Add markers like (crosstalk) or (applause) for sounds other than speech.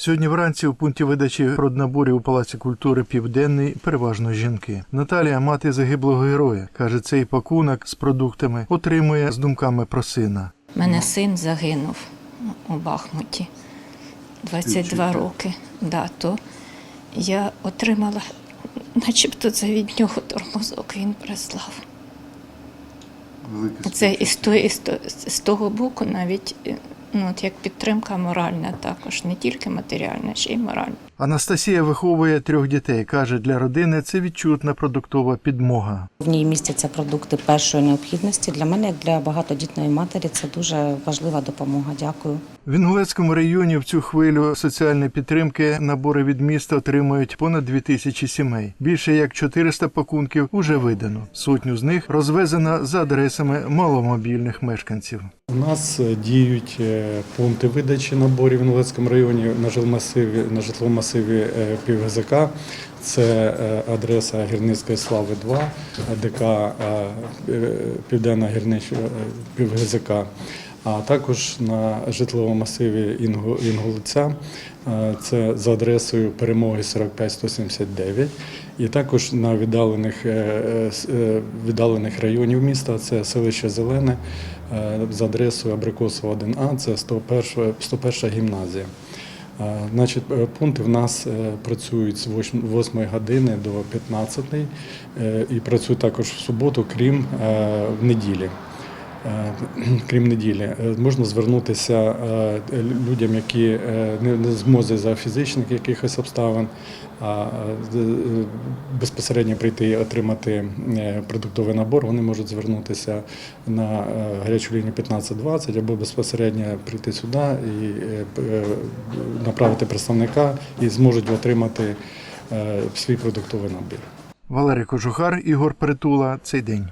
Сьогодні вранці у пункті видачі проднаборів у Палаці культури Південний переважно жінки. Наталія, мати загиблого героя, каже, цей пакунок з продуктами отримує з думками про сина. Мене син загинув у Бахмуті 22 роки. Да, то я отримала, начебто це від нього тормозок він прислав. Це того, з того боку навіть е, ну, от як підтримка моральна також, не тільки матеріальна, ще й моральна. Анастасія виховує трьох дітей. каже, для родини це відчутна продуктова підмога. В ній містяться продукти першої необхідності. Для мене, як для багатодітної матері, це дуже важлива допомога. Дякую. В Інгулецькому районі в цю хвилю соціальної підтримки набори від міста отримують понад 2 тисячі сімей. Більше як 400 пакунків уже видано. Сотню з них розвезено за адресами маломобільних мешканців. У нас е, діють е, пункти видачі наборів в Інгулецькому районі на жилмасиві, на житловому масиві е, ПівГЗК. Це е, адреса Гірницької слави 2, ДК е, Південна Гірнича ПівГЗК, а також на житловому масиві. Е, Це за адресою перемоги 45179. І також на віддалених, віддалених районів міста це селище Зелене за адресою Абрикосова 1А, це 101, 101 гімназія. Значить, е, пункти в нас е, працюють з 8 години до 15 е, і працюють також в суботу, крім в неділі. Е, (clears throat) Крім неділі, Е, можна звернутися е, людям, які не змозі за фізичних якихось обставин, а безпосередньо прийти і отримати продуктовий набор. Вони можуть звернутися на гарячу лінію 1520 або безпосередньо прийти сюди і направити представника і зможуть отримати свій продуктовий набір. Валерій Кожухар, Ігор Притула. Цей день.